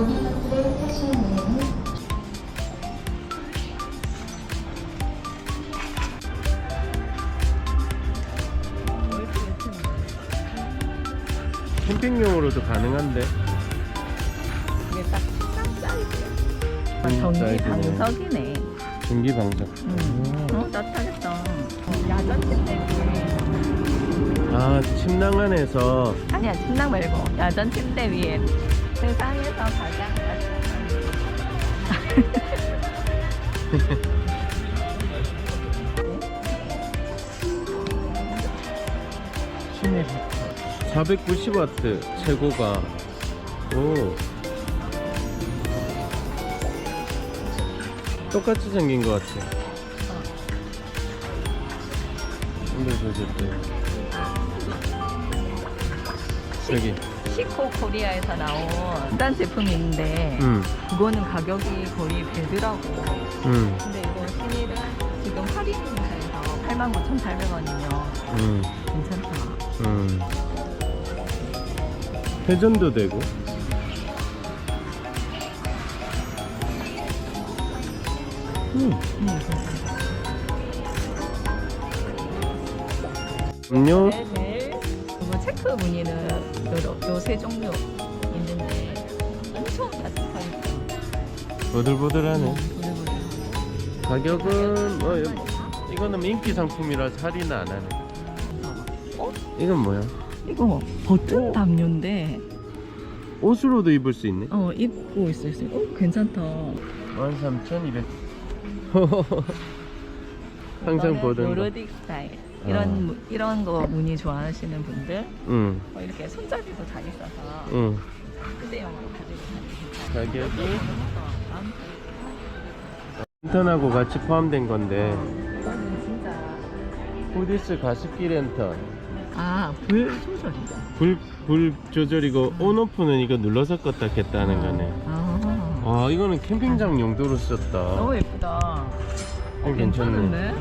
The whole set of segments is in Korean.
고객님들의 캠핑용으로도 가능한데 이게 딱 식당 사이즈. 아, 음, 전기 사이즈네. 방석이네. 전기 방석 음. 어, 따뜻하겠다. 어, 야전 침대. 아 침낭 안에서 아니야, 침낭 말고 야전 침대 위에 세상에서 가장 따뜻한. 시내 490와트 최고가. 오. 똑같이 생긴 것 같아. 근데 저기 여기 시코 코리아에서 나온 딴 제품이 있는데 응 그거는 가격이 거의 배드라고. 응, 근데 이거 신일은 지금 할인 행사에서 89,800원이면 응, 괜찮다. 응. 회전도 되고 음. 음, 괜찮다. 음료 네, 네. 체크 무늬는 요 세 종류 있는데 엄청 따뜻하니까. 보들보들하네 보들보들. 가격은 뭐 이거는 인기 상품이라서 할인은 안 하네 어? 이건 뭐야? 이거 버튼 오. 담요인데 옷으로도 입을 수 있네 어 입고 수 있어. 어 괜찮다. 13,200 항상 보던 거 노르딕 스타일. 이런 아. 무- 이런 거 무늬 좋아하시는 분들 응, 어, 이렇게 손잡이도 잘 있어서 가지고 다니는 괜찮아요. 가격이 어, 랜턴하고 같이 포함된 건데. 이거는 진짜. 후디스 가습기 랜턴. 아불 조절이다. 불, 불 조절이고 온오프는 이거 눌러서 껐다 켰다 하는 거네. 아. 아 이거는 캠핑장 용도로 썼다. 너무 예쁘다. 어, 괜찮네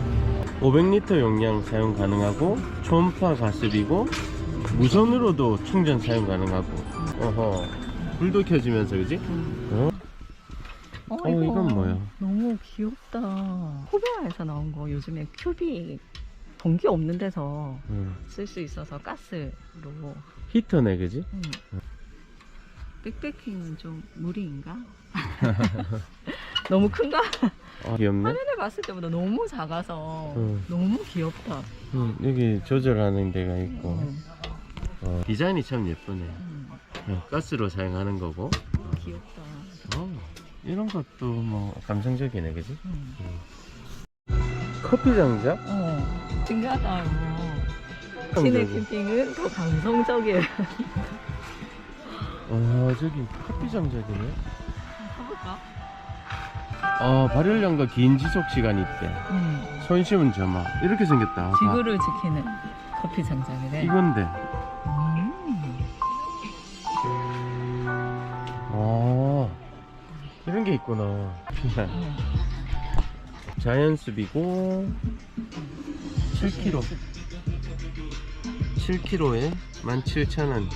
500리터 용량 사용 가능하고 초음파 가습이고 무선으로도 충전 사용 가능하고 어허 불도 켜지면서 그지? 음. 어? 어, 어, 이건 뭐야? 너무 귀엽다. 코베아에서 나온 거 요즘에 큐빅 전기 없는 데서 응. 쓸수 있어서 가스로. 히터네 그지? 음. 백패킹은 좀 무리인가? 너무 큰가? 아, 귀엽네 화면에 봤을 때보다 너무 작아서 음. 너무 귀엽다. 응, 여기 조절하는 데가 있고 음. 어, 디자인이 참 예쁘네 음, 어, 가스로 사용하는 거고 귀엽다. 어, 이런 것도 뭐 감성적이네 그지? 음. 커피 장작? 어, 신기하다. 시내 감성적이. 캠핑은 더 감성적이에요. 아 저기 커피 장작이네? 아 발열량과 긴 지속 시간이 있대. 음. 손심은 점화. 이렇게 생겼다. 지구를 지키는 커피 장작이래. 아, 이건데. 음. 아 이런 게 있구나. 음. 자연습이고 7kg 7kg에 17,000원.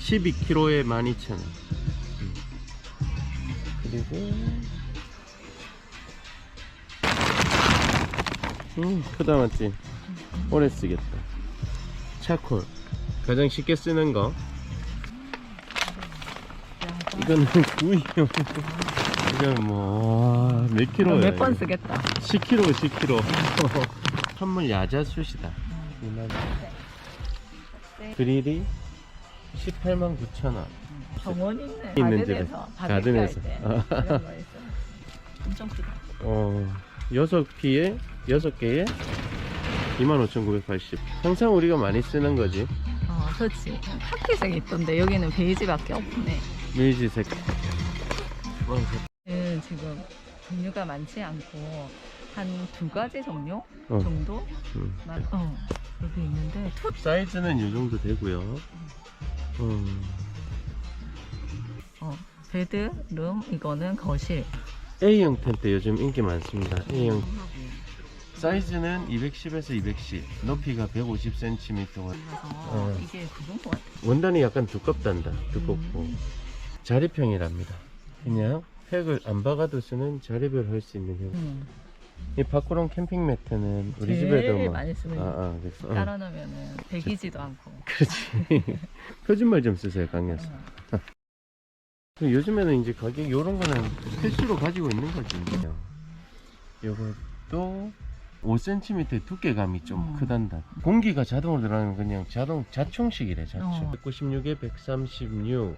12kg에 12,000원 그리고 음 크다 맞지? 오래 쓰겠다. 차콜. 가장 쉽게 쓰는 거. 이거는 구이용 이건 뭐몇 킬로야 몇번 쓰겠다. 10kg 10kg 선물 야자수시다. 그릴이 18만 9천 원 정원 있네. 있는 가든에서 집에. 가든에서. 이런 거 있어. 엄청 크다. 어, 6피에 6개에 25,980 항상 우리가 많이 쓰는 거지 어, 그렇지. 카키색 있던데 여기는 베이지밖에 없네. 베이지색 어, 는 지금 종류가 많지 않고 한 두 가지 종류 어. 정도? 음. 만, 어, 여기 있는데 투 사이즈는 이 정도 되고요 음, 어, 베드룸 이거는 거실. A형 텐트 요즘 인기 많습니다 A형 사이즈는 210에서 210 높이가 150cm가 그래서 어. 이게 그건 것 같아. 원단이 약간 두껍단다 두껍고 자립형이랍니다 그냥 팩을 안 박아도 쓰는 자립을 할 수 있는 형. 음. 이 파크론 캠핑 매트는 우리 집에도 뭐 많이 쓰는 아, 거. 아, 그래서 어, 깔아놓으면은 배기지도 않고. 그렇지 표준말 좀 쓰세요 어. 요즘에는 이제 가격 요런 거는 필수로 가지고 있는 거지 이제. 요것도 5cm 두께감이 좀 음. 크단다 공기가 자동으로 들어가는 그냥 자동 자충식이래 자충 어. 196에 136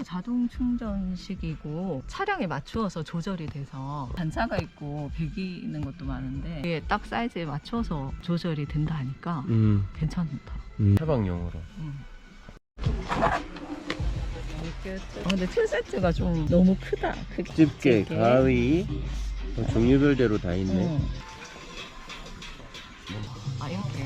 이것도 자동 충전식이고 차량에 맞추어서 조절이 돼서 단차가 있고 배기 있는 것도 많은데 이게 딱 사이즈에 맞춰서 조절이 된다 하니까 음. 괜찮다. 음. 차방용으로... 음. 아, 근데 틀 세트가 좀 너무 크다. 크게. 집게, 가위 어, 종류별대로 다 있네. 어. 아 이렇게.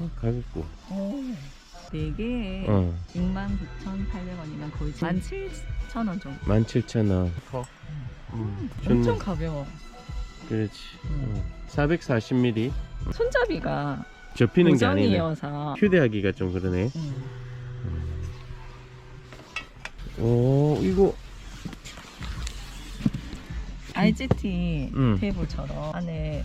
어, 가볍고. 어. 4개에 어. 69,800원이면 거의 17,000원 정도. 17,000원. 커? 음, 음. 엄청 가벼워. 그렇지. 음. 어. 440ml 손잡이가 접히는 게 아니네. 휴대하기가 좀 그러네. 음. 음. 오 이거. RGT 음. 테이블처럼 안에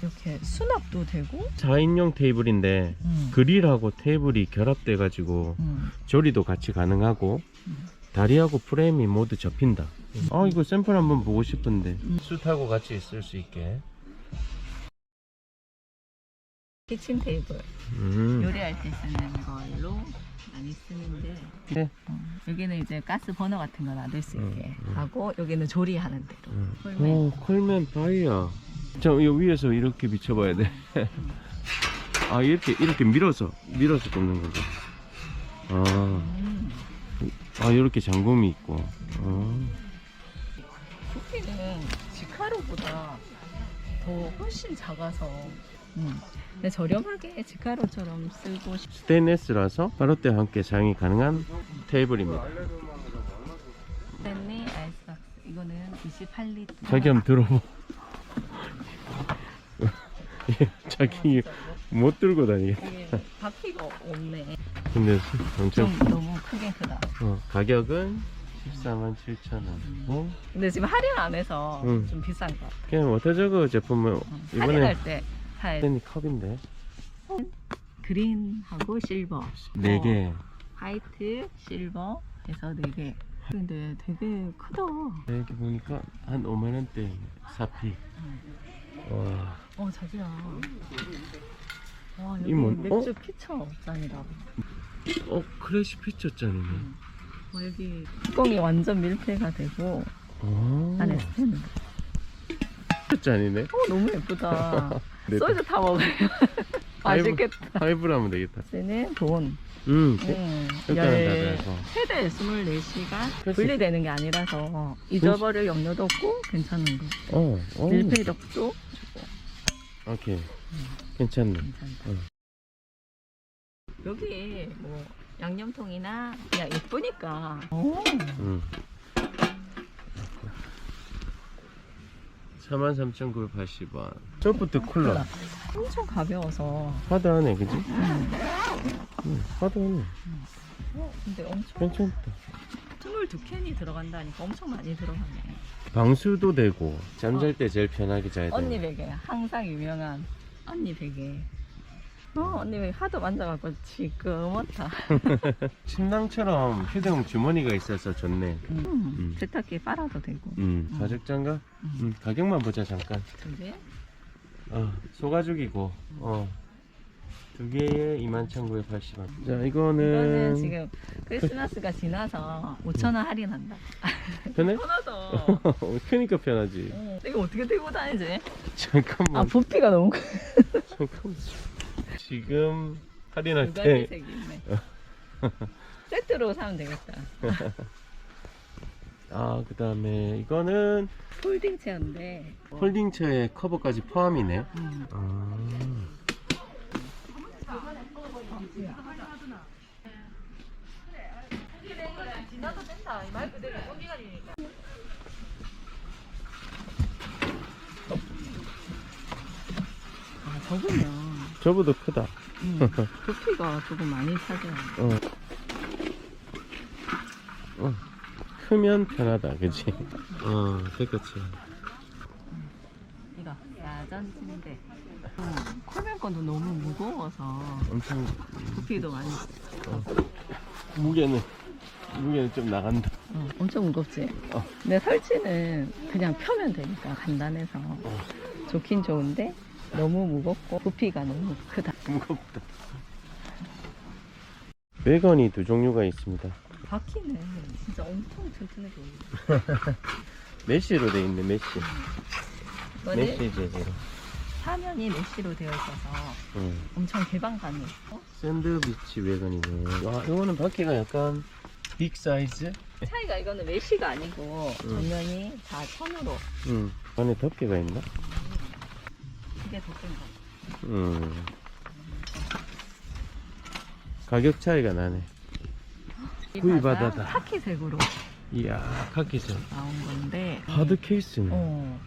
이렇게 수납도 되고 4인용 테이블인데 음. 그릴하고 테이블이 결합돼 가지고 음. 조리도 같이 가능하고 음. 다리하고 프레임이 모두 접힌다 아 이거 샘플 한번 보고 싶은데 음. 숯하고 같이 있을 수 있게 키친 테이블 음. 요리할 때 쓰는 걸로 많이 쓰는데 네. 어, 여기는 이제 가스 버너 같은 거 놔둘 수 있게 음, 음. 하고 여기는 조리하는 데로 음. 콜맨. 오 콜맨 바이야 자이 위에서 이렇게 비춰봐야 돼 아 이렇게 이렇게 밀어서 밀어서 꽂는 거죠 아, 음. 아 이렇게 잠금이 있고. 아. 부피는 지카로보다 더 훨씬 작아서. 음. 근데 저렴하게 지카로처럼 쓰고 싶 스테인레스라서 바로때 함께 사용이 가능한 테이블입니다. 스탠리 아이스박스. 이거는 28리터. 자기 한번 들어봐. 예, 자기 못 들고 다니겠다. 이게 바퀴가 없네. 근데 엄청 좀 너무 크게 크다. 어, 가격은 14만 7천 원. 어? 근데 지금 할인 안 해서 음. 좀 비싼 것 같아. 그냥 워터저그 제품은 음. 이번에 할인할 때살 스탠리 컵인데. 그린하고 실버. 네 어, 개. 화이트 실버 해서 4개. 근데 되게 크다. 이렇게 보니까 한 5만 원대 사피 와. 어 자기야. 와 여기 이 뭔- 맥주 피처 잔이다. 어 크래시 피처 짠이네. 어, 여기 뚜껑이 완전 밀폐가 되고 어 안에 스탠드. 피처 짠이네. 어 너무 예쁘다. 네. 소주 다 먹어요 맛있겠다. 하이브로 하면 되겠다. 쟤는 돈. 음 음, 일단은 열- 닫아서. 최대 24시간 그래서- 분리되는 게 아니라서 잊어버릴 염려도 없고 괜찮은 거. 어, 어. 밀폐력도 오케이. 괜찮네. 괜찮다. 어. 여기 뭐 양념통이나 그냥 예쁘니까. 오. 음. 43,980원. 소프트 쿨러. 엄청 가벼워서. 하드하네 그지? 음. 음, 하드하네. 어, 근데 엄청 괜찮다. 22캔이 들어간다니까 엄청 많이 들어가네. 방수도 되고 잠잘 때 제일 편하게 자야 돼 언니 베개 항상 유명한 언니 베개 어 언니 베개 하도 만져갖고 지금었다 침낭처럼 휴대용 주머니가 있어서 좋네 음. 음. 세탁기에 빨아도 되고 음, 음. 가죽장갑? 음. 음, 가격만 보자 잠깐 두개 어, 소가죽이고 어. 두 개에 21,980원 자 이거는 이거는 지금 크리스마스가 지나서 5천원 할인한다 편해? 편하다 크니까 편하지 어, 이거 어떻게 들고 다니지? 잠깐만 아 부피가 너무 크 잠깐만 지금 할인할 두때 가지 색이 있네 세트로 사면 되겠다 아, 그 다음에 이거는 폴딩 체어인데 폴딩 체어에 커버까지 포함이네. 음. 아, 지나도 된다. 말 그대로 공기관이니까. 아 적으면 저보다 크다. 음, 부피가 조금 많이 차지하네. 어. 어. 크면 편하다, 그치? 어, 그렇지. 이거 야전 침대. 어, 콜맨 건도 너무 무거워서 엄청 부피도 많이. 무게는 무게는 좀 나간다. 어, 엄청 무겁지. 어. 근데 설치는 그냥 펴면 되니까 간단해서 좋긴 좋은데 너무 무겁고 부피가 너무 크다. 무겁다. 외건이 두 종류가 있습니다. 바퀴는 진짜 엄청 튼튼해 보이네. 메쉬로 돼 있네, 메쉬. 이거는 메쉬 재질로. 사면이 메쉬로 되어 있어서 응. 엄청 개방감이 있어. 샌드비치 외건이네. 와, 이거는 바퀴가 약간 빅 사이즈? 차이가 이거는 메쉬가 아니고 음. 전면이 다 천으로 응. 안에 덮개가 있나? 덮은 거. 음. 가격 차이가 나네. 이 구이 바다다. 바다 카키색으로 이야, 카키색. 나온 건데. 하드 케이스네. 어.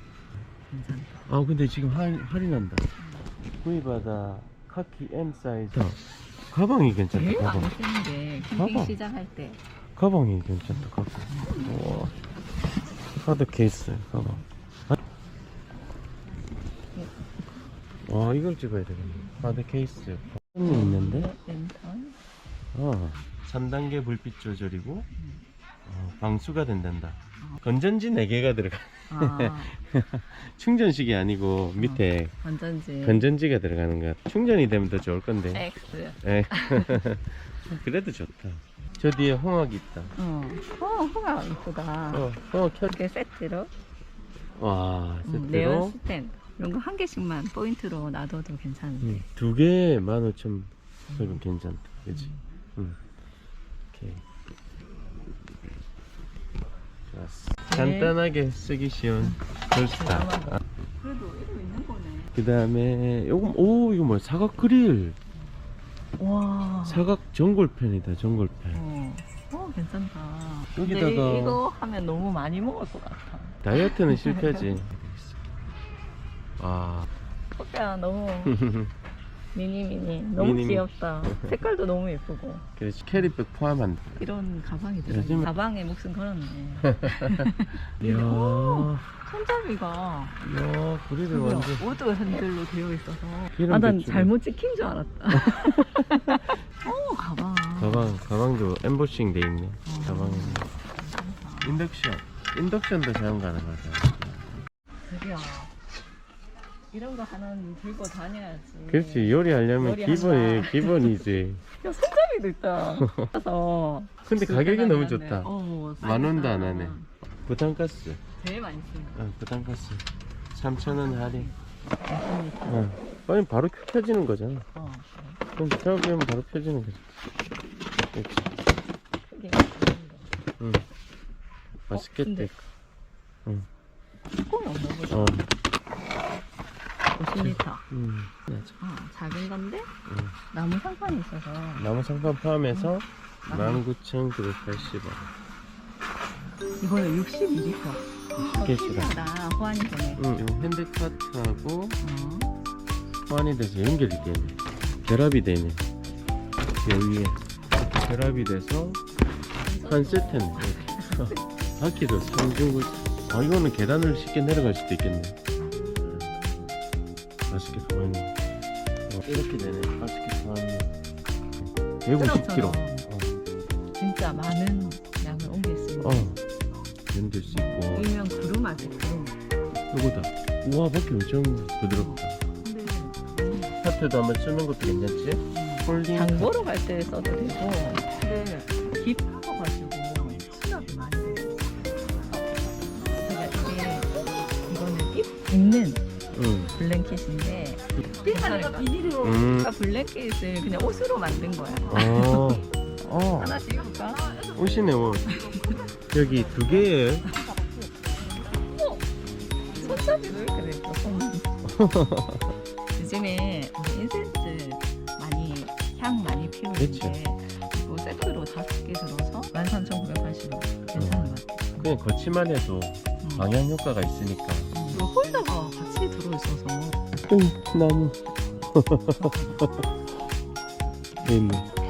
괜찮다. 아, 근데 지금 할, 할인한다. 구이 바다 카키 M 사이즈. 가방이 괜찮다, 제일 가방. 많이 쓰는 게 캠핑 가방. 시작할 때 가방이 괜찮다, 가방. 우와. 하드 케이스, 가방. 아. 와, 이걸 찍어야 되겠네. 하드 케이스. 이 있는데? 랜턴. 어, 3단계 불빛 조절이고 어, 방수가 된단다. 건전지 4개가 들어가. 아, 충전식이 아니고 밑에 완전지. 건전지가 들어가는 것 같아. 충전이 되면 더 좋을 건데. X. 에. 그래도 좋다. 저 뒤에 홍학이 있다. 어. 어, 호가 이쁘다. 어, 홍학 켜. 이렇게 세트로. 와, 음, 네온 세트로. 스탠드. 이런 거 한 개씩만 포인트로 놔둬도 괜찮은데. 음, 두 개에 15,000 소금 괜찮다. 그지? 응. 오케이. 좋았어. 네. 간단하게 쓰기 쉬운 돌스타. 아, 그래도 이거 있는 거네. 그 다음에 요거 오 이거 뭐야 사각 그릴 와. 사각 전골팬이다 전골팬 어. 어, 괜찮다. 여기다가- 이거 하면 너무 많이 먹을 것 같아. 다이어트는 실패지 와 호야 너무 미니 미니 너무 미니, 미니. 귀엽다. 색깔도 너무 예쁘고. 그래서 캐리백 포함한다 이런 가방이 들어. 요즘- 가방에 목숨 걸었네. 이야 오. 손잡이가 이야 그릴을 완전 우드 핸들로 되어 있어서. 기름 아, 난 배출이. 잘못 찍힌 줄 알았다. 어, 가방. 가방 가방도 엠보싱 돼 있네 어. 가방에. 인덕션 인덕션도 사용 가능하다 드디어 이런 거 하나는 들고 다녀야지. 그렇지 요리하려면. 기본이 기본이지 야, 손잡이도 있다. 그래서 근데 가격이 너무 좋다 어, 만 원도 안. 하네 부탄가스 제일 많이 쓰는 거. 어, 부탄가스 3,000원 할인 맞습니다. 어. 아니 바로 켜지는 거잖아 어. 그럼 작업하면 바로 켜지는 거지 그렇지 크게. 응 맛있겠다 근데- 뚜껑이 없나 보다. 어 50m. 음. 맞아. 어, 작은 건데 음. 나무 상판이 있어서 나무 상판 포함해서 아. 19,980원 이거는 62m. 어, 개시다. 신기하다. 호환이 되네. 응, 이거 핸드카트하고 어. 호환이 돼서 연결이 되네 결합이 되네 여 위에 결합이 돼서 한 세트네 바퀴도 삼중을 아 이거는 계단을 쉽게 내려갈 수도 있겠네 음. 맛있게 보이네. 어, 이렇게 되네. 맛있게 보이네. 150kg 어, 진짜 많은 양을 있는. 어. 견딜 수 있고. 일명 구름. 이거다? 우와 바퀴 엄청 부드럽다. 근데 하트도 한번 쓰는 것도 괜찮지? 폴딩. 장 보러 갈 때 써도 되고. 근데 깊어가지고 수납이 많이 돼요. 제가 이게 이거는 입 입는 응. 블랭킷인데 삐사리가 비닐로 음. 블랭킷을 그냥 옷으로 만든 거야. 어. 어. 하나씩 입을까? 옷이네 옷 여기 두 개에 손잡이도 이렇게. 손. 요즘에 인센스 많이 향 많이 피우는데. 이거 세트로 다섯 개 들어서 13,980원 괜찮은 것 같아요. 그냥 거치만 해도 음. 방향 효과가 있으니까. Uy, namo. Ayun.